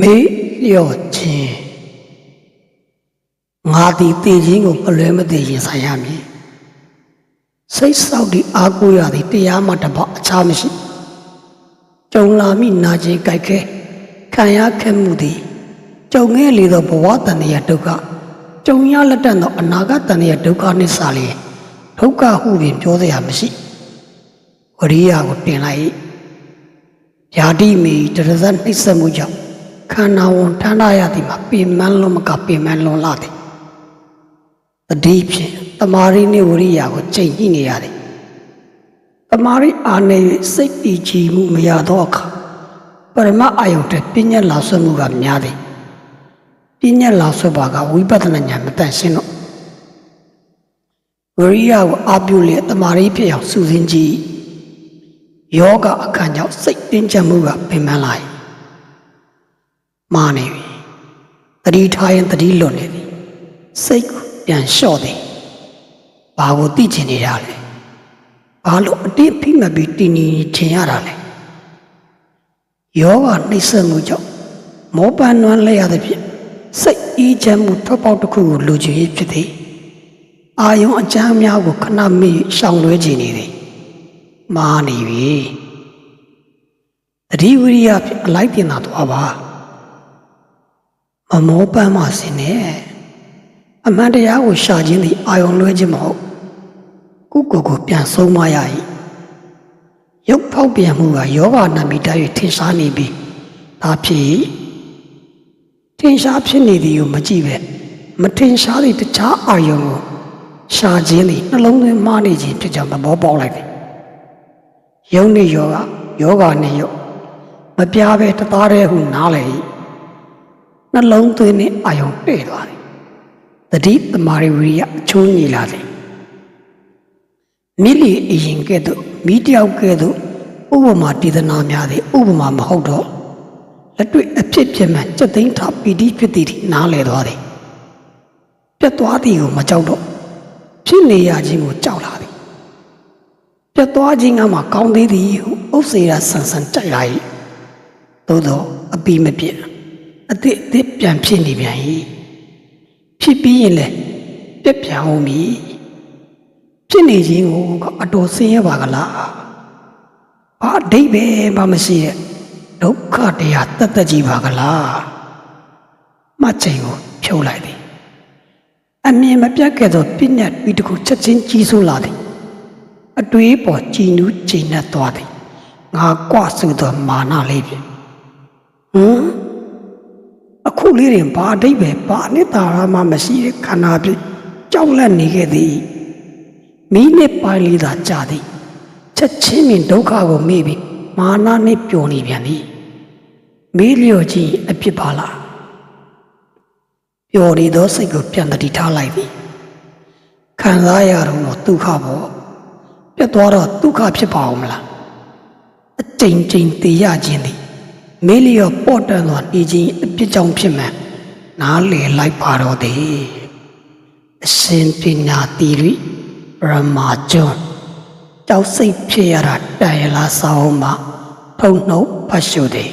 မေးလျော့ခြင်းငါသည်တည်ခြင်းကိုမလွဲမသွေရင်ဆိုင်ရမည်စိတ်ဆောက်သည့်အာကိုရသည်တရားမှတပအခြားမရှိကြုံလာမိနာခြင်းကြိုက်ခဲခံရခဲ့မှုသည်ကြုံခဲ့လေသောဘဝတန်ရာဒုက္ခကြုံရလက်တန်သောအနာဂတ်တန်ရာဒုက္ခနှင့်စာလျင်ဒုက္ခဟုပင်ပြောစရာမရှိဝရိယကိုတင်လိုက်၏ဗျာတိမီတရဇတ်နှိမ့်ဆက်မှုကြောင့် ခန္ဓာဝန်ထမ်းရသည်မှာပင်မလွန်မကပင်မလွန်လာသည်တတိဖြင့်တမာရီနှင့်ဝရိယကိုချိန်ကြည့်နေရတယ်တမာရီအာနေ၍စိတ်တည်ကြည်မှုမရသောအခါပရမအာယုန်တဲ့ပြဉ္ညာလာဆွမှုကများသည်ပြဉ္ညာလာဆွပါကဝိပဿနာဉာဏ်မတန်ရှင်းတော့ဝရိယကိုအာပြုလျက်တမာရီဖြစ်အောင်စူးစင်းကြည့်ယောဂအခန့်ကြောင့်စိတ်တင်းချမှုကပင်ပန်းလာ၏ မာနေပြီတတိထားရင်တတိလွတ်နေသည်စိတ်ကိုပြန်လျှော့သည်ဘာကိုသိချင်နေတာလဲဘာလို့အတိတ်ဖိမပ်ပြီးတည်နေချင်ရတာလဲယောဂနှိမ့်ဆက်မှုကြောင့်မောပန်းနွမ်းလဲရသည်ဖြင့်စိတ်အေးချမ်းမှုထွက်ပေါက်တစ်ခုကိုလိုချင်၍ဖြစ်သည်အာယုံအကြမ်းများကိုခဏမေ့ရှောင်လွဲချင်နေသည်မာနေပြီတတိဝိရိယဖြင့်အလိုက်တင်တာတော့ပါ မမောပန်းမစင်နဲ့အမှန်တရားကိုရှာခြင်းသည်အာယုံလွဲခြင်းမဟုတ်ကိုယ့်ကိုယ်ကိုပြန်ဆုံးမရ၏ရုပ်ဖောက်ပြန်မှုကယောဂနာမီတိုက်၍ထင်ရှားနေပြီဒါဖြစ်၏ထင်ရှားဖြစ်နေသည်ကိုမကြည့်ပဲမထင်ရှားသည့်တခြားအာယုံကိုရှာခြင်းသည်နှလုံးသွင်းမှားနေခြင်းဖြစ်ကြောင်းသဘောပေါက်လိုက်တယ်ယုံနေယောဂယောဂနဲ့ယောမပြားပဲတသားတည်းဟုနားလေ၏ နှလုံးသွင်းနှင့်အာယုံတဲ့သွားတယ်တတိတမာရီဝိရိယအချိုးညီလာတယ်မိလီအရင်ကဲ့သို့မိတယောက်ကဲ့သို့ဥပမာတည်သနာများသည်ဥပမာမဟုတ်တော့လက်တွေ့အဖြစ်ဖြစ်မှစက်သိန်းထပီတိဖြစ်သည်ထိနားလေသွားတယ်ပြတ်သွားသည်ကိုမကြောက်တော့ဖြစ်နေရခြင်းကိုကြောက်လာသည်ပြတ်သွားခြင်းကမှကောင်းသေးသည်ဟုဥစ္စေရဆန်ဆန်ကြိုက်လာ၏သို့သောအပီမပြည့် အသည့်အသည့်ပြန်ဖြစ်နေပြန်၏ဖြစ်ပြီးရင်လည်းပြက်ပြန်အောင်မည်ဖြစ်နေခြင်းကိုကအတော်ဆင်းရဲပါကလားဘာအဓိပ္ပာယ်မှမရှိတဲ့ဒုက္ခတရားတသက်ကြီးပါကလားမှတ်ချိန်ကိုဖြုတ်လိုက်သည်အမြင်မပြတ်ခဲ့သောပညာပြီးတခုချက်ချင်းကြီးစိုးလာသည်အတွေးပေါ်ကြည်နူးကြည်နက်သွားသည်ငါကွဆိုသောမာနလေးဖြင့်ဟမ်အ ခုလေးရင်ဘာအဓိပ္ပာယ်ဘာအနှစ်သာရမှမရှိတဲ့ခန္ဓာဖြင့်ကြောက်လန့်နေခဲ့သည်မိနစ်ပိုင်းလေးသာကြာသည်ချက်ချင်းပင်ဒုက္ခကိုမေ့ပြီးမာနနှင့်ပျော်နေပြန်သည်မေးလျော်ခြင်းအဖြစ်ပါလားပျော်နေသောစိတ်ကိုပြန်တတိထားလိုက်သည်ခံစားရတော့ဒုက္ခပေါ့ပြတ်သွားတော့ဒုက္ခဖြစ်ပါအောင်မလားအကျဉ်းချင်းသိရခြင်းသည် မေးလျော်ပေါ့တန်စွာနေခြင်းအဖြစ်ကြောင့်ဖြစ်မှန်နားလေလိုက်ပါတော့သည်အရှင်ပညာတိရိရမကျွန်းကြောက်စိတ်ဖြစ်ရတာတန်ရလားဆောင်းမှာထုံနှုတ်ဖတ်ရှုသည်